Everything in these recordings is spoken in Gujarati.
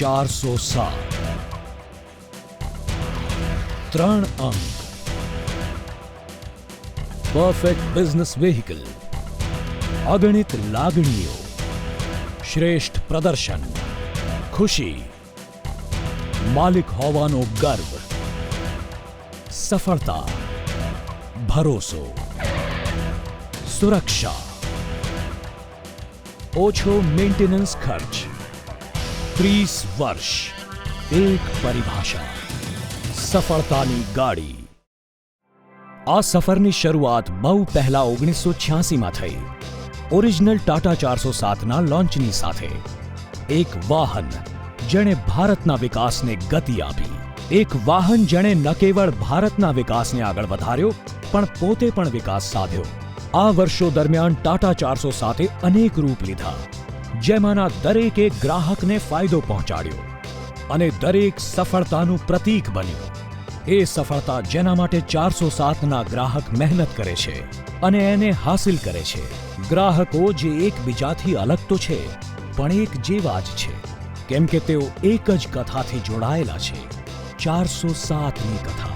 ચારસો સાત ત્રણ અંક પરફેક્ટ બિઝનેસ વેહિકલ અગણિત લાગણીઓ શ્રેષ્ઠ પ્રદર્શન ખુશી માલિક હોવાનો ગર્વ સફળતા ભરોસો સુરક્ષા ઓછો મેન્ટેનન્સ ખર્ચ ત્રીસ વર્ષ, એક પરિભાષા, સફળતાની ગાડી. આ સફરની શરૂઆત બહુ પહેલા ઓગણીસો છ્યાસીમાં થઈ. ઓરિજિનલ ટાટા ચારસો સાતના લોન્ચની સાથે. એક વાહન જેણે ભારતના વિકાસને ગતિ આપી. એક વાહન જેણે ન કેવળ ભારતના વિકાસને આગળ વધાર્યો, પણ પોતે પણ વિકાસ સાધ્યો. આ વર્ષો દરમિયાન ટાટા ચારસો સાથે અનેક રૂપ લીધા. જેમાંના દરેકે ગ્રાહકને ફાયદો પહોંચાડ્યો અને દરેક સફળતાનું પ્રતીક બન્યું. એ સફળતા જેના માટે ચારસો સાતના ગ્રાહક મહેનત કરે છે અને એને હાસિલ કરે છે. ગ્રાહકો જે એકબીજાથી અલગ તો છે, પણ એક જેવા જ છે. કેમ કે તેઓ એક જ કથાથી જોડાયેલા છે. ચારસો સાતની કથા.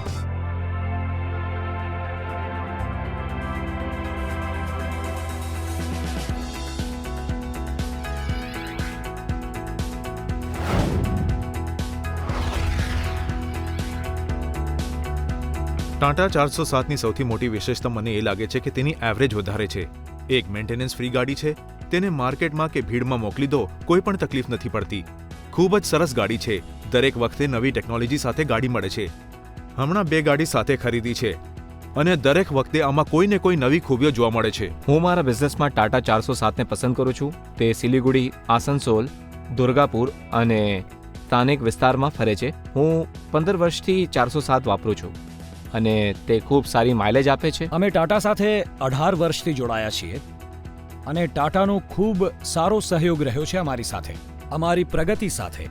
ટાટા ચારસો સાતની સૌથી મોટી વિશેષતા મને એ લાગે છે કે તેની એવરેજ વધારે છે. એક મેન્ટેનન્સ ફ્રી ગાડી છે. તેને માર્કેટમાં કે ભીડમાં મોકલી દો, કોઈ પણ તકલીફ નથી પડતી. ખૂબ જ સરસ ગાડી છે. દરેક વખતે નવી ટેકનોલોજી સાથે ગાડી મળે છે. હમણાં બે ગાડી સાથે ખરીદી છે. અને દરેક વખતે આમાં કોઈ ને કોઈ નવી ખૂબીઓ જોવા મળે છે. હું મારા બિઝનેસમાં ટાટા ચારસો સાતને પસંદ કરું છું. તે સિલિગુડી, આસનસોલ, દુર્ગાપુર અને સ્થાનિક વિસ્તારમાં ફરે છે. હું પંદર વર્ષથી ચારસો સાત વાપરું છું. અને તે ખૂબ સારી માઇલેજ આપે છે. અમે ટાટા સાથે અઢાર વર્ષથી જોડાયા છીએ અને ટાટાનો ખૂબ સારો સહયોગ રહ્યો છે અમારી સાથે અમારી પ્રગતિ સાથે.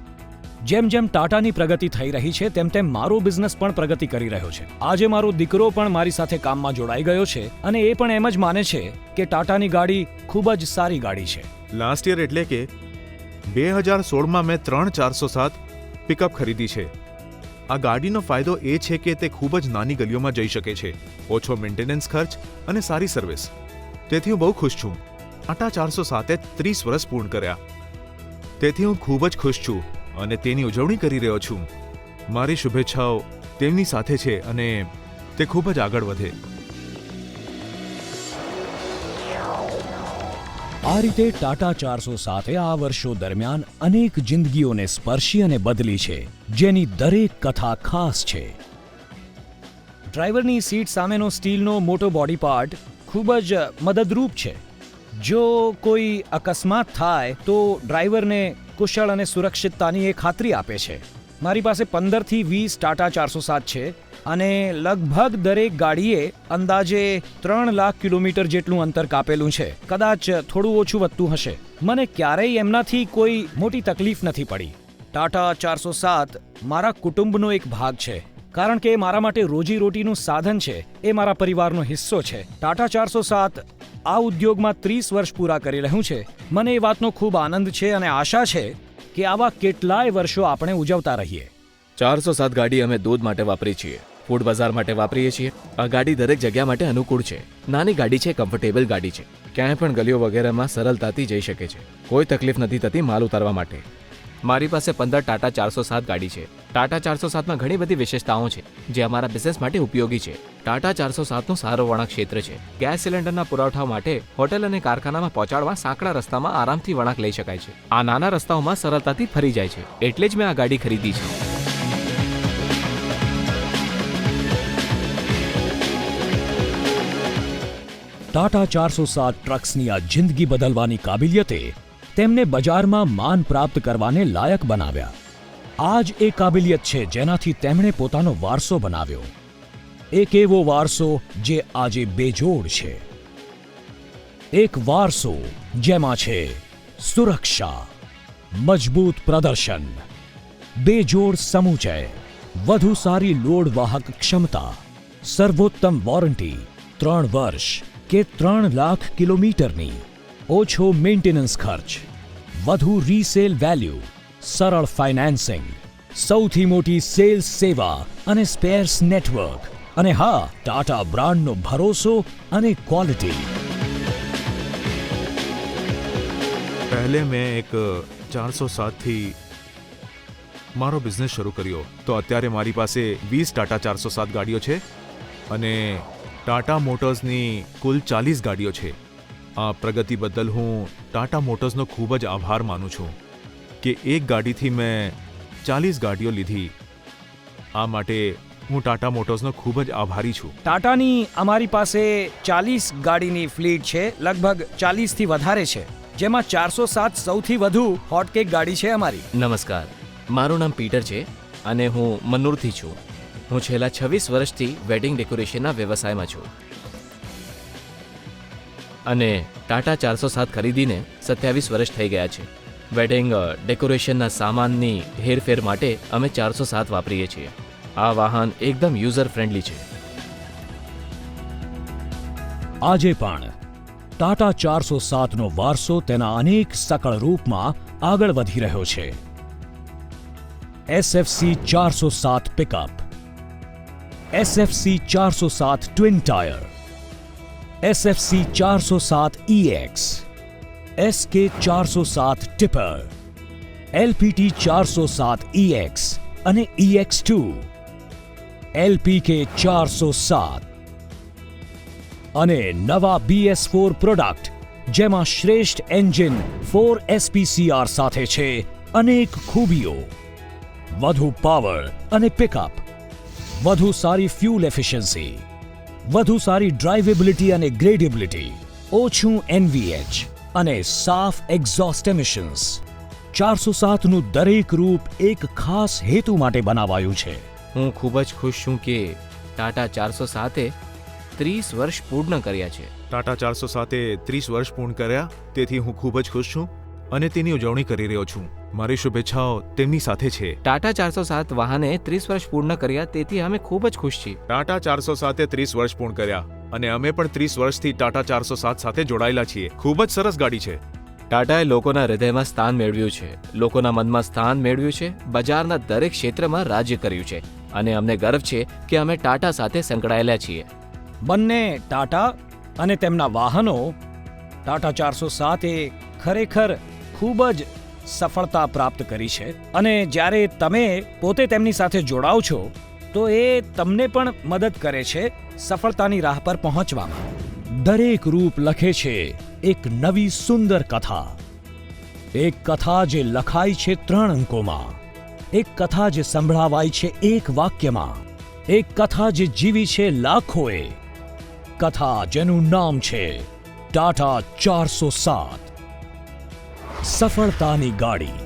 જેમ જેમ ટાટાની પ્રગતિ થઈ રહી છે તેમ તેમ મારો બિઝનેસ પણ પ્રગતિ કરી રહ્યો છે. આજે મારો દીકરો પણ મારી સાથે કામમાં જોડાઈ ગયો છે અને એ પણ એમ જ માને છે કે ટાટાની ગાડી ખૂબ જ સારી ગાડી છે. લાસ્ટ યર એટલે કે બે હજાર સોળમાં મેં ત્રણ ચારસો સાત પિકઅપ ખરીદી છે. આ ગાડીનો ફાયદો એ છે કે તે ખૂબ જ નાની ગલીઓમાં જઈ શકે છે. ઓછો મેન્ટેનન્સ ખર્ચ અને સારી સર્વિસ તેથી હું બહુ ખુશ છું. આટા ચારસો સાતે ત્રીસ વર્ષ પૂર્ણ કર્યા. તેથી હું ખૂબ જ ખુશ છું અને તેની ઉજવણી કરી રહ્યો છું. મારી શુભેચ્છાઓ તેમની સાથે છે અને તે ખૂબ જ આગળ વધે. આ રીતે ટાટા ચારસો સાથે આ વર્ષો દરમિયાન અનેક જિંદગીઓને સ્પર્શી અને બદલી છે, જેની દરેક કથા ખાસ છે. ડ્રાઈવરની સીટ સામેનો સ્ટીલનો મોટો બોડી પાર્ટ ખૂબ જ મદદરૂપ છે. જો કોઈ અકસ્માત થાય તો ડ્રાઈવરને કુશળ અને સુરક્ષિતતાની એ ખાતરી આપે છે. મારી પાસે પંદરથી વીસ ટાટા ચારસો સાત છે અને લગભગ દરેક ગાડીએ અંદાજે ત્રણ લાખ કિલોમીટર જેટલું અંતર કાપેલું છે. કદાચ થોડું ઓછું વધતું હશે. મને ક્યારેય એમનાથી કોઈ મોટી તકલીફ નથી પડી. ટાટા ચારસો સાત મારા કુટુંબનો એક ભાગ છે. કારણ કે મારા માટે રોજીરોટીનું સાધન છે. એ મારા પરિવારનો હિસ્સો છે. ટાટા ચારસો સાત આ ઉદ્યોગમાં ત્રીસ વર્ષ પૂરા કરી રહ્યું છે. મને એ વાતનો ખૂબ આનંદ છે અને આશા છે કે આવા કેટલાય વર્ષો આપણે ઉજવતા રહીએ. ચારસો સાત ગાડી અમે દૂધ માટે વાપરીએ છીએ, ફૂડ બજાર માટે વાપરીએ છીએ. આ ગાડી દરેક જગ્યા માટે અનુકૂળ છે. નાની ગાડી છે, કમ્ફર્ટેબલ ગાડી છે. ક્યાંય પણ ગલીઓ વગેરેમાં સરળતાથી જઈ શકે છે. કોઈ તકલીફ નથી થતી માલ ઉતારવા માટે. મારી પાસે પંદર ટાટા ચારસો સાત ગાડી છે. ટાટા ચારસો સાતમાં ઘણી બધી વિશેષતાઓ છે, જે અમારા બિઝનેસ માટે ઉપયોગી છે. ટાટા ચારસો સાતનું સારો વળાંક ક્ષેત્ર છે. ગેસ સિલિન્ડરના પુરવઠા માટે હોટેલ અને કારખાનામાં પહોંચાડવા સાંકડા રસ્તામાં આરામથી વળાંક લઈ શકાય છે. આ નાના રસ્તાઓમાં સરળતાથી ફરી જાય છે. એટલે જ મેં આ ગાડી ખરીદી છે. ટાટા ચારસો સાત ટ્રક્સની આ જિંદગી બદલવાની કાબિલિયતે તેમને બજારમાં માન પ્રાપ્ત કરવાને લાયક બનાવ્યા. આ જ એ કાબિલિયત છે જેનાથી તેમણે પોતાનો વારસો બનાવ્યો. એક એવો વારસો જે આજે બેજોડ છે. એક વારસો જેમાં છે સુરક્ષા, મજબૂત પ્રદર્શન, બેજોડ સમુચય, વધુ સારી લોડ વાહક ક્ષમતા, સર્વોત્તમ વોરંટી, ત્રણ વર્ષ કે ત્રણ લાખ કિલોમીટરની ઓછો મેન્ટેનન્સ ખર્ચ, વધુ રીસેલ વેલ્યુ સરળ ફાઇનાન્સિંગ, સૌથી મોટી સેલ્સ સેવા અને સ્પેર્સ નેટવર્ક. અને હા, ટાટા બ્રાન્ડનો ભરોસો અને ક્વોલિટી. પહેલે મેં એક ચારસો સાતથી મારો બિઝનેસ શરૂ કર્યો. તો અત્યારે મારી પાસે વીસ ટાટા ચારસો સાત ગાડીઓ છે અને ટાટા મોટર્સની કુલ ચાલીસ ગાડીઓ છે. આ પ્રગતિ બદલ હું ટાટા મોટર્સનો ખૂબ જ આભાર માનું છું. કે એક ગાડીથી મેં ચાલીસ ગાડીઓ લીધી. આ માટે હું ટાટા મોટર્સનો ખૂબ જ આભારી છું. ટાટાની અમારી પાસે ચાલીસ ગાડીની ફ્લીટ છે લગભગ ચાલીસથી વધારે છે. જેમાં ચારસો સાત સૌથી વધુ હોટકેક ગાડી છે અમારી. નમસ્કાર. મારું નામ પીટર છે અને હું મન્નુરથી છું. હું છેલ્લા છવ્વીસ વર્ષથી વેડિંગ ડેકોરેશનના વ્યવસાયમાં છું. અને ટાટા ચારસો સાત ખરીદીને સત્યાવીસ વર્ષ થઈ ગયા છે. વેડિંગ ડેકોરેશનના સામાનની હેરફેર માટે અમે ચારસો સાત વાપરીએ છીએ. આ વાહન એકદમ યુઝર ફ્રેન્ડલી છે. આજે પણ ટાટા ચારસો સાતનો વારસો તેના અનેક સકળ રૂપમાં આગળ વધી રહ્યો છે. એસએફસી ચારસો સાત પિકઅપ એસએફસી ચારસો સાત ટ્વિન ટાયર એસએફસી ચારસો સાત ઈએક્સ એસકે ચારસો સાત ટિપર એલપીટી ચારસો સાત ઈએક્સ અને ઈએક્સ ટુ એલપીકે ચારસો સાત અને નવા બીએસ ફોર પ્રોડક્ટ જેમાં શ્રેષ્ઠ એન્જિન ફોર એસપીસીઆર સાથે છે અનેક ખૂબીઓ. વધુ પાવર અને પિકઅપ વધુ સારી ફ્યુલ એફિશિયન્સી વધુ સારી ડ્રાઇવેબિલિટી અને ગ્રેડેબિલિટી ઓછું એનવીએચ અને સાફ એક્ઝોસ્ટ એમિશન્સ. ચારસો સાતનું દરેક રૂપ એક ખાસ હેતુ માટે બનાવાયું છે. હું ખૂબ જ ખુશ છું કે ટાટા ચારસો સાતે ત્રીસ વર્ષ પૂર્ણ કર્યા છે. ટાટા ચારસો સાતે ત્રીસ વર્ષ પૂર્ણ કર્યા તેથી હું ખૂબ જ ખુશ છું અને તેની ઉજવણી કરી રહ્યો છું. મારી શુભેચ્છાઓ તેમની સાથે છે. ટાટા ચારસો સાત વાહને ત્રીસ વર્ષ પૂર્ણ કર્યા તેથી અમે ખૂબ જ ખુશ છીએ. ટાટા ચારસો સાતે ત્રીસ વર્ષ પૂર્ણ કર્યા. અને અમે પણ ત્રીસ વર્ષથી ટાટા ચારસો સાત સાથે જોડાયેલા છીએ. ખૂબ જ સરસ ગાડી છે. ટાટાએ લોકોના હૃદયમાં સ્થાન મેળવ્યું છે. લોકોના મનમાં સ્થાન મેળવ્યું છે. બજારના દરેક ક્ષેત્રમાં રાજ્ય કર્યું છે. અને અમને ગર્વ છે કે અમે ટાટા સાથે સંકળાયેલા છીએ. બંને ટાટા અને તેમના વાહનો ટાટા ચારસો સાતે ખરેખર ખૂબ જ સફળતા પ્રાપ્ત કરી છે. અને જ્યારે તમે પોતે તેમની સાથે જોડાઓ છો તો એ તમને પણ મદદ કરે છે. સફળતાની રાહ પર પહોંચવામાં દરેક રૂપ લખે છે એક નવી સુંદર કથા. એક કથા જે લખાય છે ત્રણ અંકોમાં. એક કથા જે સંભળાવાય છે એક વાક્યમાં. એક કથા જે જીવી છે લાખોએ. કથા જેનું નામ છે ટાટા ચારસો સાત. સફળતાની ગાડી.